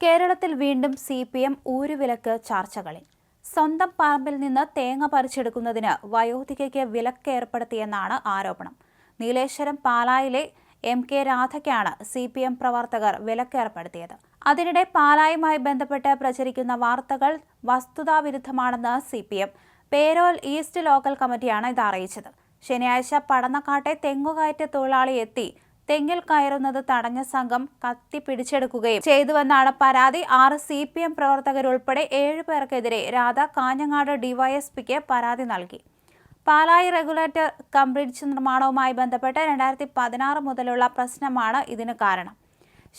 കേരളത്തിൽ വീണ്ടും C P M ഊരുവിലക്ക് ചർച്ചകളിൽ സ്വന്തം പറമ്പിൽ നിന്ന് തേങ്ങ പറിച്ചെടുക്കുന്നതിന് വയോധികയ്ക്ക് വിലക്ക് ഏർപ്പെടുത്തിയെന്നാണ് ആരോപണം. നീലേശ്വരം പാലായിലെ എം കെ രാധയ്ക്കാണ് സി പി എം പ്രവർത്തകർ വിലക്ക് ഏർപ്പെടുത്തിയത്. അതിനിടെ പാലായുമായി ബന്ധപ്പെട്ട് പ്രചരിക്കുന്ന വാർത്തകൾ വസ്തുതാവിരുദ്ധമാണെന്ന് C P M. Perol east local കമ്മിറ്റിയാണ് ഇത് അറിയിച്ചത്. ശനിയാഴ്ച പടന്നക്കാട്ടെ തെങ്ങുകയറ്റ തൊഴിലാളി എത്തി തെങ്ങിൽ കയറുന്നത് തടഞ്ഞ സംഘം കത്തി പിടിച്ചെടുക്കുകയും ചെയ്തുവെന്നാണ് പരാതി. ആറ് സി പി എം പ്രവർത്തകരുൾപ്പെടെ ഏഴ് പേർക്കെതിരെ രാധ കാഞ്ഞങ്ങാട് ഡിവൈഎസ്പിക്ക് പരാതി നൽകി. പാലായി റെഗുലേറ്റർ കം ബ്രിഡ്ജ് നിർമ്മാണവുമായി ബന്ധപ്പെട്ട് രണ്ടായിരത്തി പതിനാറ് മുതലുള്ള പ്രശ്നമാണ് ഇതിന് കാരണം.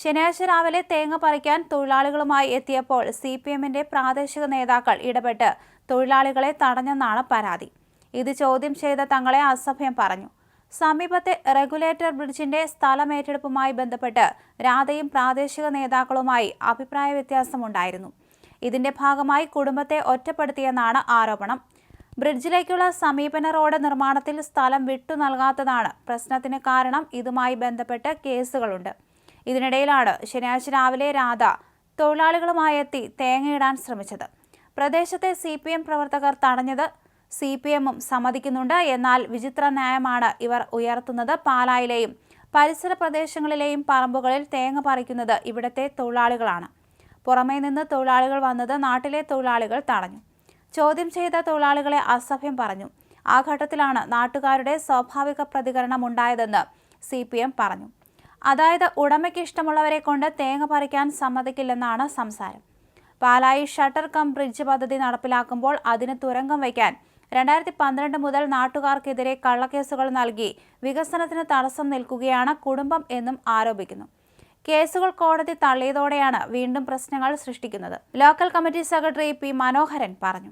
ശനിയാഴ്ച രാവിലെ തേങ്ങ പറിക്കാൻ തൊഴിലാളികളുമായി എത്തിയപ്പോൾ സി പി എമ്മിന്റെ പ്രാദേശിക നേതാക്കൾ ഇടപെട്ട് തൊഴിലാളികളെ തടഞ്ഞെന്നാണ് പരാതി. ഇത് ചോദ്യം ചെയ്ത തങ്ങളെ അസഭ്യം പറഞ്ഞു. സമീപത്തെ റെഗുലേറ്റർ ബ്രിഡ്ജിന്റെ സ്ഥലമേറ്റെടുപ്പുമായി ബന്ധപ്പെട്ട് രാധയും പ്രാദേശിക നേതാക്കളുമായി അഭിപ്രായ വ്യത്യാസമുണ്ടായിരുന്നു. ഇതിന്റെ ഭാഗമായി കുടുംബത്തെ ഒറ്റപ്പെടുത്തിയെന്നാണ് ആരോപണം. ബ്രിഡ്ജിലേക്കുള്ള സമീപന റോഡ് നിർമ്മാണത്തിൽ സ്ഥലം വിട്ടു നൽകാത്തതാണ് പ്രശ്നത്തിന് കാരണം ഇതുമായി ബന്ധപ്പെട്ട് കേസുകളുണ്ട്. ഇതിനിടയിലാണ് ശനിയാഴ്ച രാവിലെ രാധ തൊഴിലാളികളുമായി എത്തി തേങ്ങയിടാൻ ശ്രമിച്ചത്. പ്രദേശത്തെ സി പ്രവർത്തകർ തടഞ്ഞത് സി പി എമ്മും സമ്മതിക്കുന്നുണ്ട്. എന്നാൽ വിചിത്ര ന്യായമാണ് ഇവർ ഉയർത്തുന്നത് പാലായിലെയും പരിസര പ്രദേശങ്ങളിലെയും പറമ്പുകളിൽ തേങ്ങ പറിക്കുന്നത് ഇവിടത്തെ തൊഴിലാളികളാണ്. പുറമേ നിന്ന് തൊഴിലാളികൾ വന്നത് നാട്ടിലെ തൊഴിലാളികൾ തടഞ്ഞു. ചോദ്യം ചെയ്ത തൊഴിലാളികളെ അസഭ്യം പറഞ്ഞു. ആ ഘട്ടത്തിലാണ് നാട്ടുകാരുടെ സ്വാഭാവിക പ്രതികരണം ഉണ്ടായതെന്ന് സി പി എം പറഞ്ഞു. അതായത് ഉടമയ്ക്ക് ഇഷ്ടമുള്ളവരെ കൊണ്ട് തേങ്ങ പറിക്കാൻ സമ്മതിക്കില്ലെന്നാണ് സംസാരം. പാലായി ഷട്ടർ കം ബ്രിഡ്ജ് പദ്ധതി നടപ്പിലാക്കുമ്പോൾ അതിന് തുരങ്കം വയ്ക്കാൻ രണ്ടായിരത്തി പന്ത്രണ്ട് മുതൽ നാട്ടുകാർക്കെതിരെ കള്ളക്കേസുകൾ നൽകി വികസനത്തിന് തടസ്സം നിൽക്കുകയാണ് കുടുംബം എന്നും ആരോപിക്കുന്നു. കേസുകൾ കോടതി തള്ളിയതോടെയാണ് വീണ്ടും പ്രശ്നങ്ങൾ സൃഷ്ടിക്കുന്നത്. Local committee secretary P Manoharan പറഞ്ഞു.